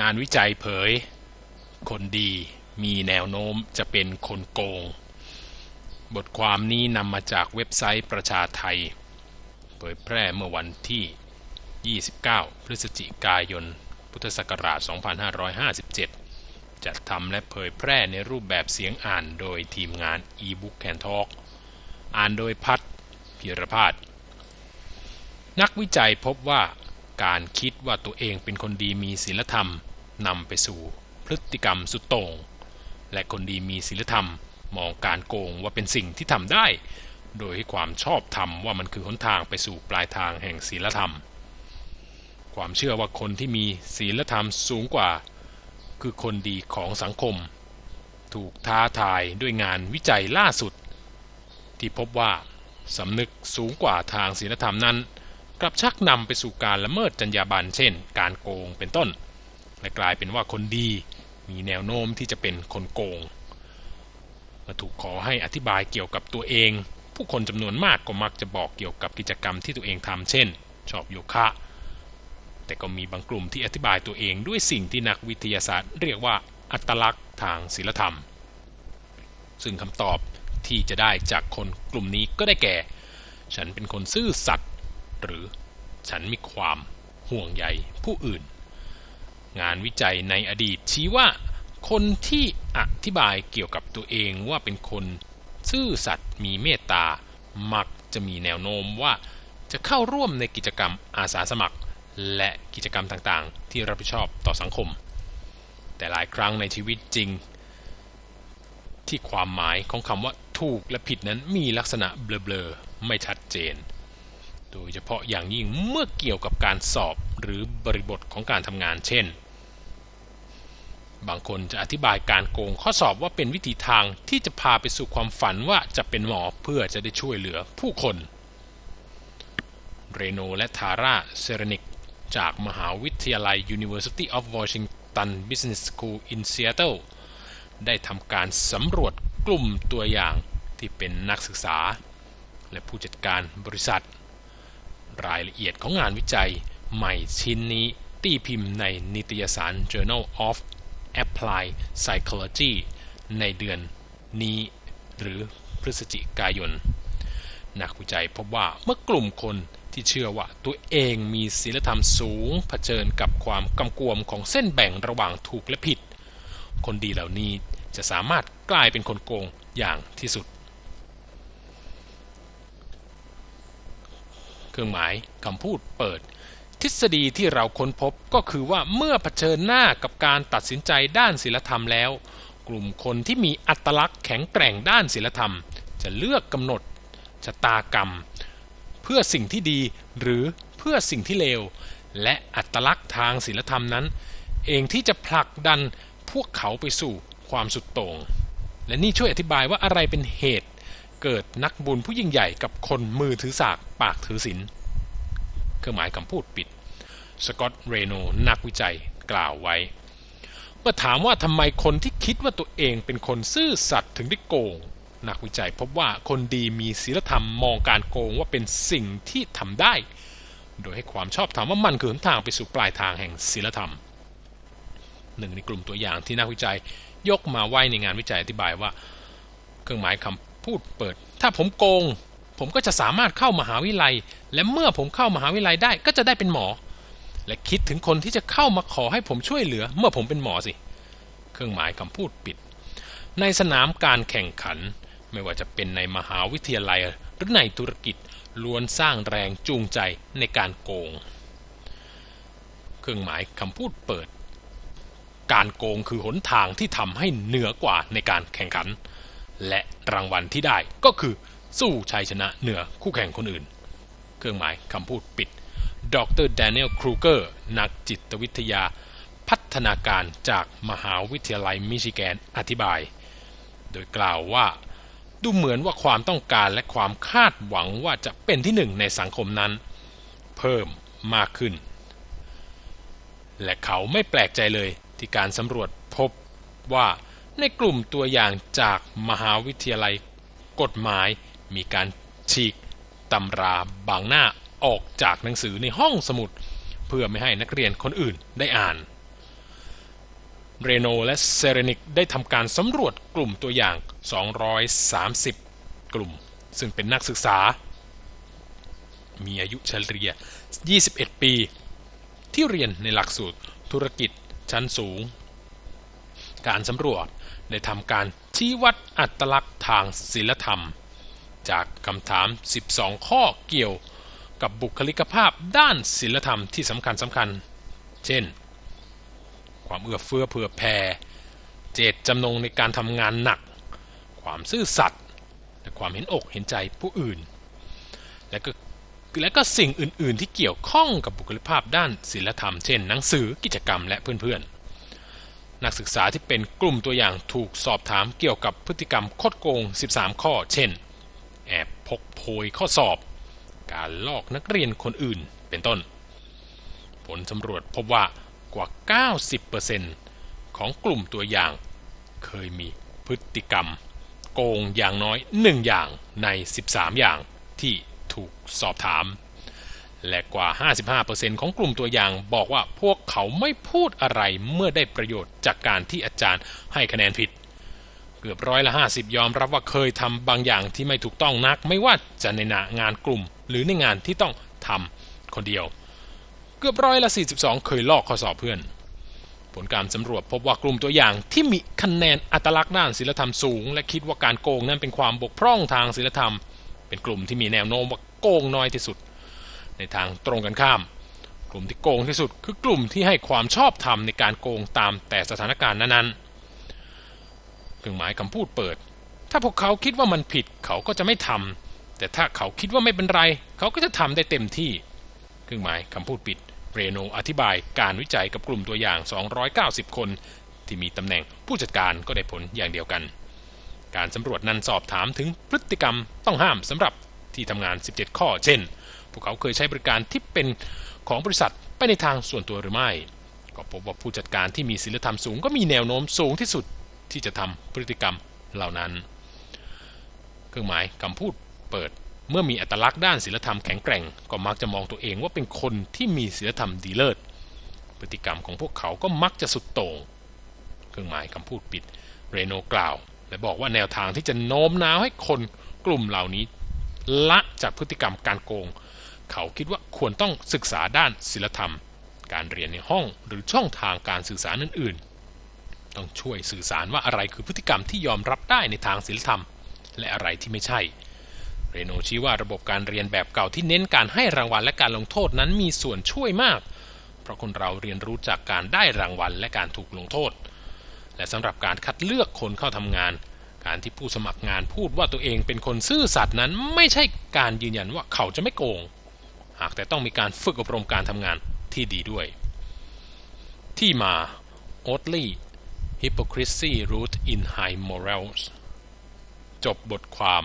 งานวิจัยเผย คนดีมีแนวโน้มจะเป็นคนโกง บทความนี้นำมาจากเว็บไซต์ประชาไทย เผยแพร่เมื่อวันที่ 29 พฤศจิกายน พุทธศักราช 2557 จัดทำและเผยแพร่ในรูปแบบเสียงอ่านโดยทีมงาน e-book and talk อ่านโดยพัฒพิรพาดนักวิจัยพบว่า การคิดว่าตัวเองเป็นคนดีมีศีลธรรมนำไปสู่พฤติกรรมสุดโต่งและคนดีมีศีลธรรมมองการโกงว่าเป็นสิ่งที่ทำได้ โดยให้ความชอบธรรมว่ามันคือหนทางไปสู่ปลายทางแห่งศีลธรรม ความเชื่อว่าคนที่มีศีลธรรมสูงกว่า คือคนดีของสังคม ถูกท้าทายด้วยงานวิจัยล่าสุด ที่พบว่าสำนึกสูงกว่าทางศีลธรรมนั้น กลับชักนำไปสู่การละเมิดจรรยาบรรณเช่น การโกงเป็นต้น และกลายเป็นว่าคนดีมีแนวโน้มที่จะเป็นคนโกงเมื่อถูกขอให้อธิบายเกี่ยวกับตัวเอง ผู้คนจำนวนมากก็มักจะบอกเกี่ยวกับกิจกรรมที่ตัวเองทำเช่น ชอบโยคะ แต่ก็มีบางกลุ่มที่อธิบายตัวเองด้วยสิ่งที่นักวิทยาศาสตร์ เรียกว่าอัตลักษณ์ทางศีลธรรม ซึ่งคำตอบที่จะได้จากคนกลุ่มนี้ก็ได้แก่ ฉันเป็นคนซื่อสัตย์ หรือฉันมีความห่วงใยผู้อื่น งานวิจัยในอดีตชี้ว่า คนที่อธิบายเกี่ยวกับตัวเองว่าเป็นคนซื่อสัตย์มีเมตตา มักจะมีแนวโน้มว่าจะเข้าร่วมในกิจกรรมอาสาสมัคร และกิจกรรมต่างๆ ที่รับผิดชอบต่อสังคม แต่หลายครั้งในชีวิตจริง ที่ความหมายของคำว่าถูกและผิดนั้นมีลักษณะเบลอๆไม่ชัดเจน โดยเฉพาะอย่างยิ่งเมื่อเกี่ยวกับการสอบหรือบริบทของการทำงาน เช่น บางคนจะอธิบายการโกงข้อสอบว่าเป็นวิธีทางที่จะพาไปสู่ความฝันว่าจะเป็นหมอเพื่อจะได้ช่วยเหลือผู้คนเรโนและทาร่าเซเรนิกจากมหาวิทยาลัย University of Washington Business School in Seattle ได้ทำการสำรวจกลุ่มตัวอย่างที่เป็นนักศึกษา และผู้จัดการบริษัท รายละเอียดของงานวิจัยใหม่ชิ้นนี้ตีพิมพ์ในนิตยสาร Journal of Applied Psychology ในเดือนนี้ หรือพฤศจิกายน นักวิจัยพบว่าเมื่อกลุ่มคนที่เชื่อว่าตัวเองมีศีลธรรมสูงเผชิญกับความกำกวมของเส้นแบ่งระหว่างถูกและผิด คนดีเหล่านี้จะสามารถกลายเป็นคนโกงอย่างที่สุด เครื่องหมายคำพูดเปิด ทฤษฎีที่เราค้นพบก็คือว่าเมื่อเผชิญหน้ากับการตัดสินใจด้านศีลธรรมแล้ว กลุ่มคนที่มีอัตลักษณ์แข็งแกร่งด้านศีลธรรม จะเลือกกำหนดชะตากรรม เพื่อสิ่งที่ดีหรือเพื่อสิ่งที่เลว และอัตลักษณ์ทางศีลธรรมนั้น เองที่จะผลักดันพวกเขาไปสู่ความสุดโต่งและนี่ช่วยอธิบายว่าอะไรเป็นเหตุ เกิดนักบุญผู้ยิ่งใหญ่กับคนมือถือสากปากถือศีลเครื่องหมายคำพูดปิด สกอตเรโนนักวิจัยกล่าวไว้ เมื่อถามว่าทำไมคนที่คิดว่าตัวเองเป็นคนซื่อสัตย์ถึงได้โกง นักวิจัยพบว่าคนดีมีศีลธรรมมองการโกงว่าเป็นสิ่งที่ทำได้ โดยให้ความชอบธรรมว่ามันคือหนทางไปสู่ปลายทางแห่งศีลธรรมหนึ่งในกลุ่มตัวอย่างที่นักวิจัยยกมาไว้ในงานวิจัยอธิบายว่า เครื่องหมายคำ พูดเปิด ถ้าผมโกง ผมก็จะสามารถเข้ามหาวิทยาลัย และเมื่อผมเข้ามหาวิทยาลัยได้ก็จะได้เป็นหมอ และคิดถึงคนที่จะเข้ามาขอให้ผมช่วยเหลือ เมื่อผมเป็นหมอสิ เครื่องหมายคำพูดปิด ในสนามการแข่งขัน ไม่ว่าจะเป็นในมหาวิทยาลัยหรือในธุรกิจล้วนสร้างแรงจูงใจในการโกง เครื่องหมายคำพูดเปิด การโกงคือหนทางที่ทำให้เหนือกว่าในการแข่งขัน และรางวัลที่ได้ก็คือสู้ชัยชนะเหนือคู่แข่งคนอื่น เครื่องหมายคำพูดปิด ดรแดเนียลครูเกอร์ นักจิตวิทยา พัฒนาการจากมหาวิทยาลัยมิชิแกนอธิบาย โดยกล่าวว่าดูเหมือนว่าความต้องการและความคาดหวังว่าจะเป็นที่หนึ่งในสังคมนั้น เพิ่มมากขึ้น และเขาไม่แปลกใจเลยที่การสำรวจพบว่า ในกลุ่มตัวอย่างจากมหาวิทยาลัยกฎหมายมีการฉีกตำราบางหน้าออกจากหนังสือในห้องสมุด เพื่อไม่ให้นักเรียนคนอื่นได้อ่าน เรโนและเซเรนิกได้ทำการสำรวจกลุ่มตัวอย่าง 230 กลุ่ม ซึ่งเป็นนักศึกษา มีอายุเฉลี่ย 21 ปี ที่เรียนในหลักสูตรธุรกิจชั้นสูง การสำรวจได้ทำการชี้วัดอัตลักษณ์ทางศิลธรรม จากคำถาม 12 ข้อเกี่ยวกับบุคลิกภาพด้านศิลธรรมที่สำคัญสำคัญ เช่น ความเอื้อเฟื้อเผื่อแผ่เจตจำนงในการทำงานหนัก ความซื่อสัตย์และความเห็นอกเห็นใจผู้อื่น และก็และก็สิ่งอื่น ๆ ที่เกี่ยวข้องกับบุคลิกภาพด้านศิลธรรม เช่น หนังสือกิจกรรมและเพื่อน ๆ นักศึกษาที่เป็นกลุ่มตัวอย่างถูกสอบถามเกี่ยวกับพฤติกรรมคดโกง 13 ข้อ เช่น แอบพกโพยข้อสอบ การลอกนักเรียนคนอื่น เป็นต้น ผลสำรวจพบว่ากว่า 90%ของกลุ่มตัวอย่าง เคยมีพฤติกรรม โกงอย่างน้อย 1 อย่างใน 13 อย่างที่ถูกสอบถาม และกว่า 55%ของกลุ่มตัวอย่างบอกว่าพวกเขาไม่พูดอะไรเมื่อได้ประโยชน์จากการที่อาจารย์ให้คะแนนผิด เกือบร้อยละ 50 ยอมรับว่าเคยทำบางอย่างที่ไม่ถูกต้องนัก ไม่ว่าจะในงานกลุ่ม หรือในงานที่ต้องทำคนเดียว เกือบร้อยละ 42 เคยลอกข้อสอบเพื่อน ผลการสำรวจพบว่ากลุ่มตัวอย่างที่มีคะแนนอัตลักษณ์ด้านศิลธรรมสูง และคิดว่าการโกงนั้นเป็นความบกพร่องทางศิลธรรม เป็นกลุ่มที่มีแนวโน้มว่าโกงน้อยที่สุด ในทางตรงกันข้าม กลุ่มที่โกงที่สุดคือกลุ่มที่ให้ความชอบธรรมในการโกงตามแต่สถานการณ์นั้นๆเครื่องหมายคำพูดเปิด ถ้าพวกเขาคิดว่ามันผิดเขาก็จะไม่ทำแต่ถ้าเขาคิดว่าไม่เป็นไร เขาก็จะทำได้เต็มที่ เครื่องหมายคำพูดปิดเรโนอธิบายการวิจัยกับกลุ่มตัวอย่าง 290 คน ที่มีตำแหน่งผู้จัดการก็ได้ผลอย่างเดียวกัน การสำรวจนั้นสอบถามถึงพฤติกรรมต้องห้ามสำหรับที่ทำงาน 17 ข้อ เช่น พวกเขาเคยใช้บริการที่เป็นของบริษัทไปในทางส่วนตัวหรือไม่ ก็พบว่าผู้จัดการที่มีศีลธรรมสูงก็มีแนวโน้มสูงที่สุดที่จะทำพฤติกรรมเหล่านั้น เครื่องหมายคำพูดเปิด เมื่อมีอัตลักษณ์ด้านศีลธรรมแข็งแกร่ง ก็มักจะมองตัวเองว่าเป็นคนที่มีศีลธรรมดีเลิศ พฤติกรรมของพวกเขาก็มักจะสุดโต่ง เครื่องหมายคำพูดปิด เรโนกล่าว และบอกว่าแนวทางที่จะโน้มน้าวให้คนกลุ่มเหล่านี้ละจากพฤติกรรมการโกง เขาคิดว่าควรต้องศึกษาด้านศิลธรรม การเรียนในห้องหรือช่องทางการสื่อสารอื่น ๆ ต้องช่วยสื่อสารว่าอะไรคือพฤติกรรมที่ยอมรับได้ในทางศิลธรรม และอะไรที่ไม่ใช่ เรโนชี้ว่าระบบการเรียนแบบเก่าที่เน้นการให้รางวัลและการลงโทษนั้นมีส่วนช่วยมาก เพราะคนเราเรียนรู้จากการได้รางวัลและการถูกลงโทษ และสำหรับการคัดเลือกคนเข้าทำงานการที่ผู้สมัครงานพูดว่าตัวเองเป็นคนซื่อสัตย์นั้นไม่ใช่การยืนยันว่าเขาจะไม่โกง หากแต่ต้องมีการฝึกอบรมการทำงานที่ดีด้วย ที่มา Oddly Hypocrisy Root in High Morals จบบทความ